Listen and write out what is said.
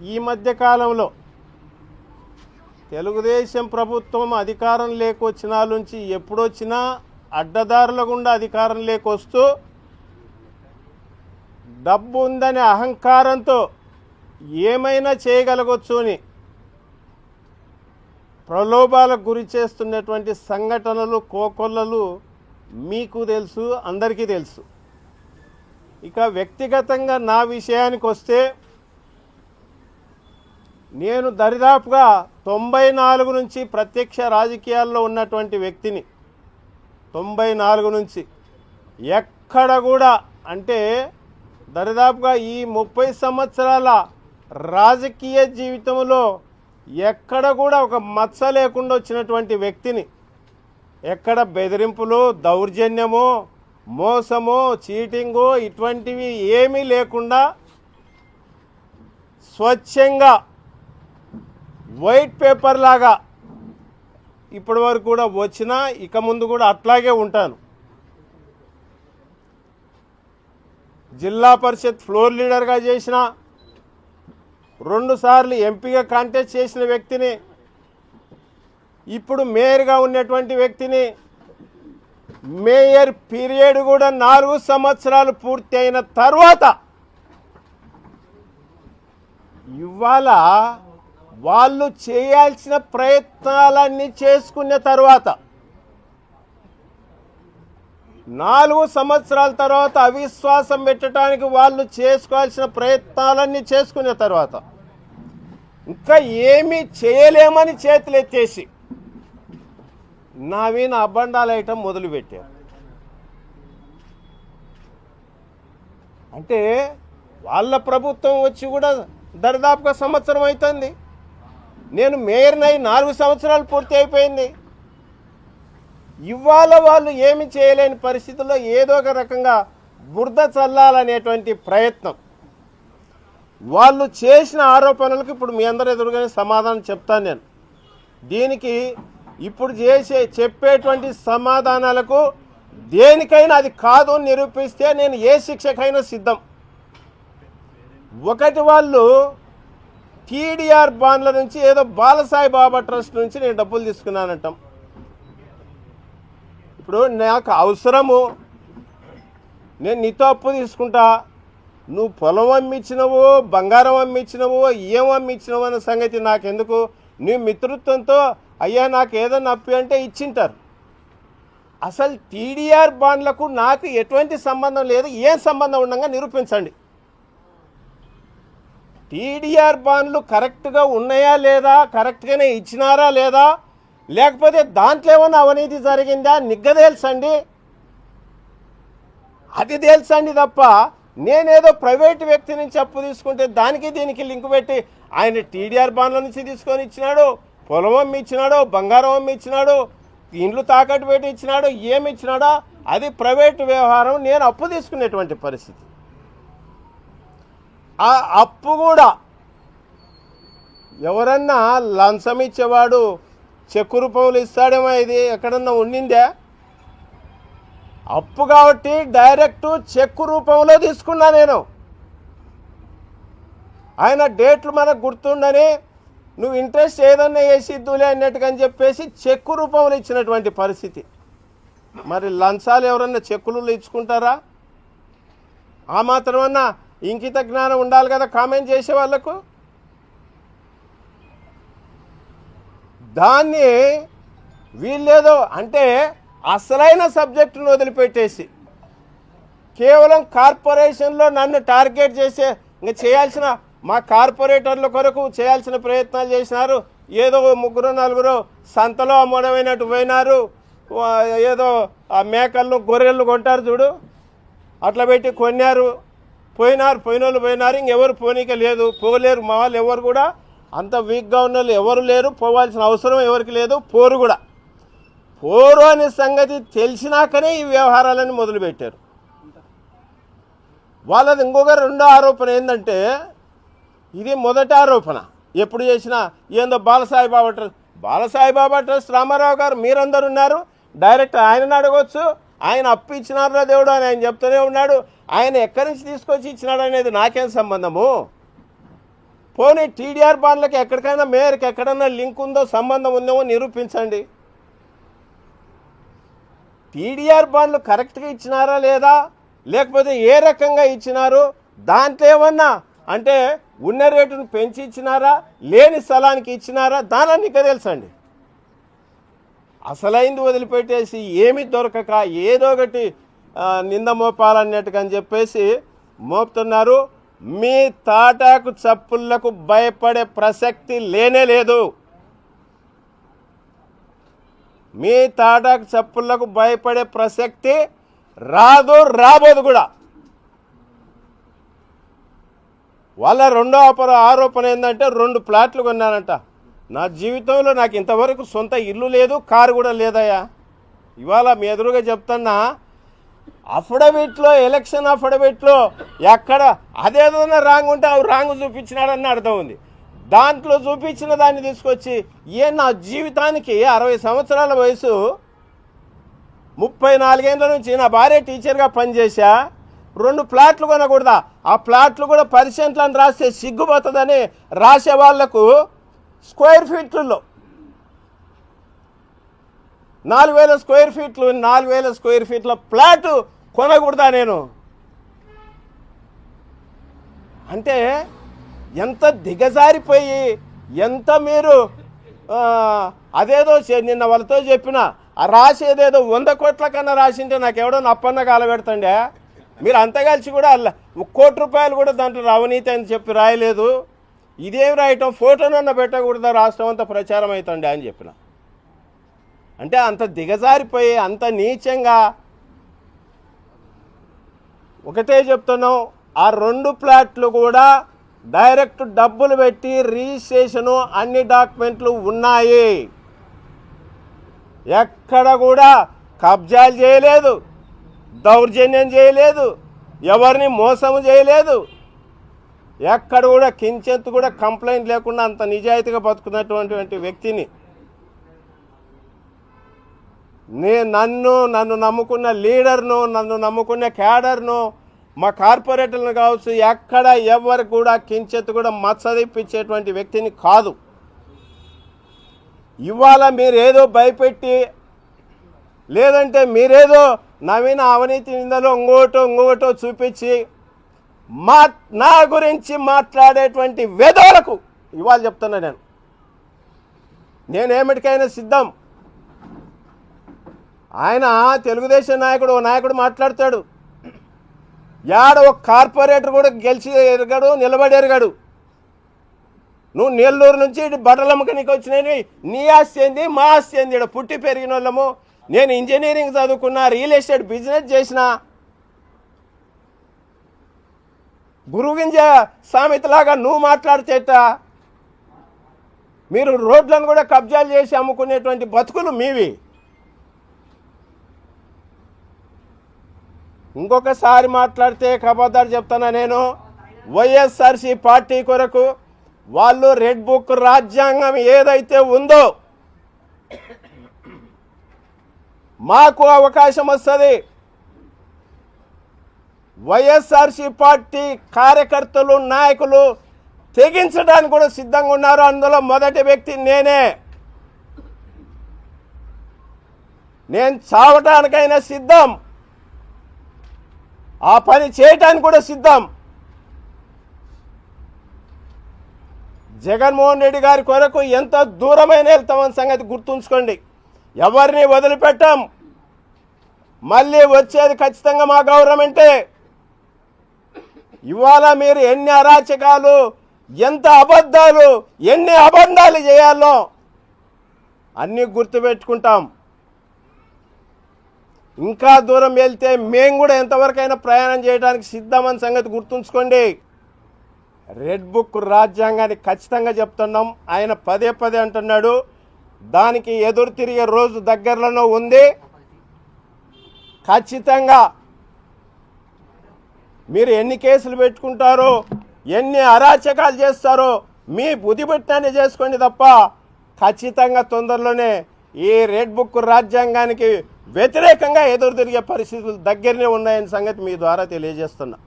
ఈ మధ్య కాలంలో తెలుగుదేశం ప్రభుత్వం అధికారం లేకొచ్చిన నుంచి ఎప్పుడొచ్చినా అడ్డదారుల గుండా అధికారం లేకొస్తూ డబ్బు ఉందనే అహంకారంతో ఏమైనా చేయగలగొచ్చు అని ప్రలోభాలకు గురి చేస్తున్నటువంటి సంఘటనలు కోకొల్లలు మీకు తెలుసు అందరికీ తెలుసు. ఇక వ్యక్తిగతంగా నా విషయానికి వస్తే నేను దరిదాపుగా తొంభై నాలుగు నుంచి ప్రత్యక్ష రాజకీయాల్లో ఉన్నటువంటి వ్యక్తిని. తొంభై నాలుగు నుంచి. ఎక్కడ కూడా అంటే దరిదాపుగా ఈ ముప్పై సంవత్సరాల రాజకీయ జీవితంలో ఎక్కడ కూడా ఒక మచ్చ లేకుండా వచ్చినటువంటి వ్యక్తిని ఎక్కడ బెదిరింపులు దౌర్జన్యమో మోసము చీటింగు ఇటువంటివి ఏమీ లేకుండా స్వచ్ఛంగా వైట్ పేపర్ లాగా ఇప్పటి వరకు కూడా వచ్చినా ఇక ముందు కూడా అట్లాగే ఉంటాను. జిల్లా పరిషత్ ఫ్లోర్ లీడర్గా చేసిన రెండుసార్లు ఎంపీగా కాంటెస్ట్ చేసిన వ్యక్తిని ఇప్పుడు మేయర్గా ఉన్నటువంటి వ్యక్తిని మేయర్ పీరియడ్ కూడా నాలుగు సంవత్సరాలు పూర్తి అయిన తర్వాత ఇవాళ వాళ్ళు చేయాల్సిన ప్రయత్నాలన్నీ చేసుకున్న తర్వాత నాలుగు సంవత్సరాల తర్వాత అవిశ్వాసం పెట్టడానికి వాళ్ళు చేసుకోవాల్సిన ప్రయత్నాలన్నీ చేసుకున్న తర్వాత ఇంకా ఏమీ చేయలేమని చేతులు ఎత్తేసి నా మీద అబ్బండాలు వేయటం మొదలుపెట్టారు. అంటే వాళ్ళ ప్రభుత్వం వచ్చి కూడా దరిదాపుగా సంవత్సరం అవుతుంది. నేను మేయర్నై నాలుగు సంవత్సరాలు పూర్తి అయిపోయింది. ఇవాళ వాళ్ళు ఏమి చేయలేని పరిస్థితుల్లో ఏదో ఒక రకంగా బురద చల్లాలనేటువంటి ప్రయత్నం. వాళ్ళు చేసిన ఆరోపణలకు ఇప్పుడు మీ అందరూ ఎదురుగానే సమాధానం చెప్తాను నేను. దీనికి ఇప్పుడు చేసే చెప్పేటువంటి సమాధానాలకు దేనికైనా అది కాదు అని నిరూపిస్తే నేను ఏ శిక్షకైనా సిద్ధం. ఒకటి వాళ్ళు టీడీఆర్ బాండ్ల నుంచి ఏదో బాలసాయి బాబా ట్రస్ట్ నుంచి నేను డబ్బులు తీసుకున్నానంటాం. ఇప్పుడు నాకు అవసరము. నేను నీతో అప్పు తీసుకుంటా. నువ్వు పొలం అమ్మిచ్చినవో బంగారం అమ్మిచ్చినవో ఏం అమ్మిచ్చినవో అన్న సంగతి నాకెందుకు? నీ మిత్రత్వంతో అయ్యా నాకు ఏదన్నా అప్పు అంటే ఇచ్చింటారు. అసలు టీడీఆర్ బాండ్లకు నాకు ఎటువంటి సంబంధం లేదు. ఏం సంబంధం ఉండగా నిరూపించండి. టీడీఆర్ బాండ్లు కరెక్ట్గా ఉన్నాయా లేదా? కరెక్ట్గానే ఇచ్చినారా లేదా? లేకపోతే దాంట్లో ఏమైనా అవినీతి జరిగిందా? నిగ్గదేల్సండి అది తెలుసండి తప్ప నేనేదో ప్రైవేట్ వ్యక్తి నుంచి అప్పు తీసుకుంటే దానికి దీనికి లింక్ పెట్టి ఆయన టీడీఆర్ బాండ్ల నుంచి తీసుకొని ఇచ్చినాడు పొలం అమ్మి ఇచ్చినాడు బంగారం అమ్మి ఇచ్చినాడు ఇండ్లు తాకట్టు పెట్టి ఇచ్చినాడు ఏమి ఇచ్చినాడో? అది ప్రైవేట్ వ్యవహారం నేను అప్పు తీసుకునేటువంటి పరిస్థితి. ఆ అప్పు కూడా ఎవరన్నా లంచం ఇచ్చేవాడు చెక్కు రూపంలో ఇస్తాడేమో ఇది ఎక్కడన్నా ఉండిందే? అప్పు కాబట్టి డైరెక్ట్ చెక్కు రూపంలో తీసుకున్నా నేను. ఆయన డేట్లు మనకు గుర్తుండని నువ్వు ఇంట్రెస్ట్ ఏదన్నా వేసిద్దులే అన్నట్టుగా అని చెప్పేసి చెక్కు రూపంలో ఇచ్చినటువంటి పరిస్థితి. మరి లంచాలు ఎవరన్నా చెక్కులు ఇచ్చుకుంటారా? ఆ మాత్రమన్నా ఇంకిత జ్ఞానం ఉండాలి కదా కామెంట్ చేసే వాళ్ళకు? దాన్ని వీళ్ళేదో అంటే అసలైన సబ్జెక్టును వదిలిపెట్టేసి కేవలం కార్పొరేషన్లో నన్ను టార్గెట్ చేసే ఇంకా చేయాల్సిన మా కార్పొరేటర్ల కొరకు చేయాల్సిన ప్రయత్నాలు చేసినారు. ఏదో ముగ్గురు నలుగురు సంతలో అమ్మడమైనట్టు పోయినారు. ఏదో ఆ మేకలను గొర్రెలను కొంటారు చూడు. అట్లా పెట్టి కొన్నారు. పోయినారు పోయిన వాళ్ళు పోయినారు ఇంకెవరు పోనీక లేదు. పోలేరు మా వాళ్ళు ఎవరు కూడా. అంత వీక్గా ఉన్న వాళ్ళు ఎవరు లేరు. పోవాల్సిన అవసరం ఎవరికి లేదు. పోరు కూడా. పోరు అనే సంగతి తెలిసినాకనే ఈ వ్యవహారాలను మొదలుపెట్టారు. వాళ్ళది ఇంకొక రెండో ఆరోపణ ఏంటంటే ఇది మొదటి ఆరోపణ. ఎప్పుడు చేసినా ఏందో బాలసాయిబాబా ట్రస్ట్ బాలసాయిబాబా ట్రస్ట్ రామారావు గారు మీరందరు ఉన్నారు. డైరెక్ట్ ఆయనను అడగొచ్చు. ఆయన అప్పు ఇచ్చినారా దేవుడు అని ఆయన చెప్తూనే ఉన్నాడు. ఆయన ఎక్కడి నుంచి తీసుకొచ్చి ఇచ్చినాడు అనేది నాకేం సంబంధము? పోనీ టీడీఆర్ బాండ్లకు ఎక్కడికైనా మేయర్కి ఎక్కడైనా లింక్ ఉందో సంబంధం ఉందేమో నిరూపించండి. టీడీఆర్ బాండ్లు కరెక్ట్గా ఇచ్చినారా లేదా? లేకపోతే ఏ రకంగా ఇచ్చినారు? దాంట్లో ఏమన్నా అంటే ఉన్న రేటును పెంచి ఇచ్చినారా? లేని స్థలానికి ఇచ్చినారా? దాని ఇక తెలుసండి. అసలైంది వదిలిపెట్టేసి ఏమి దొరకక ఏదో ఒకటి నింద మోపాలన్నట్టుగా అని చెప్పేసి మోపుతున్నారు. మీ తాటాకు చప్పుళ్ళకు భయపడే ప్రసక్తి లేనే లేదు. మీ తాటాకు చప్పుళ్ళకు భయపడే ప్రసక్తి రాదు రాబోదు కూడా. వాళ్ళ రెండో అపర ఆరోపణ ఏంటంటే రెండు ప్లాట్లు కొన్నానంట నా జీవితంలో నాకు ఇంతవరకు సొంత ఇల్లు లేదు కారు కూడా లేదయ్యా. ఇవాళ మీ ఎదురుగా చెప్తున్నా అఫిడవిట్లో ఎలక్షన్ అఫిడవిట్లో ఎక్కడ అదేదైనా రాంగ్ ఉంటే అవి రాంగ్ చూపించినాడని అర్థం ఉంది. దాంట్లో చూపించిన దాన్ని తీసుకొచ్చి ఏ నా జీవితానికి అరవై సంవత్సరాల వయసు ముప్పై నాలుగేళ్ళ నుంచి నా భార్య టీచర్గా పనిచేశా రెండు ప్లాట్లు కొనకూడదా? ఆ ప్లాట్లు కూడా పరిసెంట్లను రాస్తే సిగ్గుపోతుందని రాసే వాళ్ళకు స్క్వేర్ ఫీట్లలో నాలుగు వేల స్క్వేర్ ఫీట్లు నాలుగు వేల స్క్వేర్ ఫీట్ల ప్లాట్ కొనకూడదా నేను? అంటే ఎంత దిగజారిపోయి ఎంత మీరు అదేదో నిన్న వాళ్ళతో చెప్పిన రాసేదేదో వంద కోట్ల కన్నా రాసింటే నాకు ఎవడో నప్పన్న కాల పెడతండే. మీరు అంత కలిసి కూడా కోటి రూపాయలు కూడా దాంట్లో అవినీతి అని చెప్పి రాయలేదు. ఇదేం రాయటం ఫోటోనన్న పెట్టకూడదా? రాష్ట్రం అంతా ప్రచారం అవుతుండే అని చెప్పిన. అంటే అంత దిగజారిపోయి అంత నీచంగా ఒకటే చెప్తున్నాం ఆ రెండు ప్లాట్లు కూడా డైరెక్ట్ డబ్బులు పెట్టి రిజిస్ట్రేషను అన్ని డాక్యుమెంట్లు ఉన్నాయి. ఎక్కడ కూడా కబ్జాలు చేయలేదు దౌర్జన్యం చేయలేదు ఎవరిని మోసం చేయలేదు. ఎక్కడ కూడా కించెత్తు కూడా కంప్లైంట్ లేకుండా అంత నిజాయితీగా బతుకున్నటువంటి వ్యక్తిని నే నన్ను నన్ను నమ్ముకున్న లీడర్ను నన్ను నమ్ముకున్న క్యాడర్ను మా కార్పొరేటర్లు కావచ్చు ఎక్కడ ఎవరు కూడా కించెత్తు కూడా మత్సదిప్పించేటువంటి వ్యక్తిని కాదు. ఇవాళ మీరేదో భయపెట్టి లేదంటే మీరేదో నవీన అవినీతి నిందలో ఇంకోటో ఇంకోటో చూపించి మా నా గురించి మాట్లాడేటువంటి వేదోలకు ఇవాళ చెప్తున్నా నేను. నేనేమిటికైనా సిద్ధం? ఆయన తెలుగుదేశం నాయకుడు ఓ నాయకుడు మాట్లాడతాడు. యాడ ఒక కార్పొరేటర్ కూడా గెలిచి ఎరగాడు నిలబడి ఎరగాడు. నువ్వు నెల్లూరు నుంచి ఇటు బట్టలమ్మకి నీకు వచ్చినాయి నీ ఆస్తి ఏంది మా ఆస్తి ఏంది? ఇక్కడ పుట్టి పెరిగిన వాళ్ళము. నేను ఇంజనీరింగ్ చదువుకున్నా రియల్ ఎస్టేట్ బిజినెస్ చేసిన. గురుగింజ సామెతలాగా నువ్వు మాట్లాడితేట మీరు రోడ్లను కూడా కబ్జాలు చేసి అమ్ముకునేటువంటి బతుకులు మీవి. ఇంకొకసారి మాట్లాడితే కబద్దారు చెప్తానా నేను. వైఎస్ఆర్సి పార్టీ కొరకు వాళ్ళు రెడ్ బుక్ రాజ్యాంగం ఏదైతే ఉందో మాకు అవకాశం వస్తుంది. వైఎస్ఆర్సి పార్టీ కార్యకర్తలు నాయకులు తెగించడానికి కూడా సిద్ధంగా ఉన్నారు. అందులో మొదటి వ్యక్తి నేనే. నేను చావటానికైనా సిద్ధం. ఆ పని చేయటానికి కూడా సిద్ధం. జగన్మోహన్ రెడ్డి గారి కొరకు ఎంత దూరమైన వెళ్తామని సంగతి గుర్తుంచుకోండి. ఎవరిని వదిలిపెట్టాం? మళ్ళీ వచ్చేది ఖచ్చితంగా మా గవర్నమెంటే. ఇవాళ మీరు ఎన్ని అరాచకాలు ఎంత అబద్ధాలు ఎన్ని అబద్ధాలు చేయాలో అన్నీ గుర్తుపెట్టుకుంటాం. ఇంకా దూరం వెళ్తే మేము కూడా ఎంతవరకైనా ప్రయాణం చేయడానికి సిద్ధమని సంగతి గుర్తుంచుకోండి. రెడ్ బుక్ రాజ్యాంగాన్ని ఖచ్చితంగా చెప్తున్నాం. ఆయన పదే పదే అంటున్నాడు. దానికి ఎదురు తిరిగే రోజు దగ్గరలోనే ఉంది. ఖచ్చితంగా మీరు ఎన్ని కేసులు పెట్టుకుంటారో ఎన్ని అరాచకాలు చేస్తారో మీ బుద్ధి పెట్టాన్ని చేసుకోండి తప్ప ఖచ్చితంగా తొందరలోనే ఈ రెడ్ బుక్ రాజ్యాంగానికి వ్యతిరేకంగా ఎదురు తిరిగే పరిస్థితులు దగ్గరనే ఉన్నాయని సంగతి మీ ద్వారా తెలియజేస్తున్నా.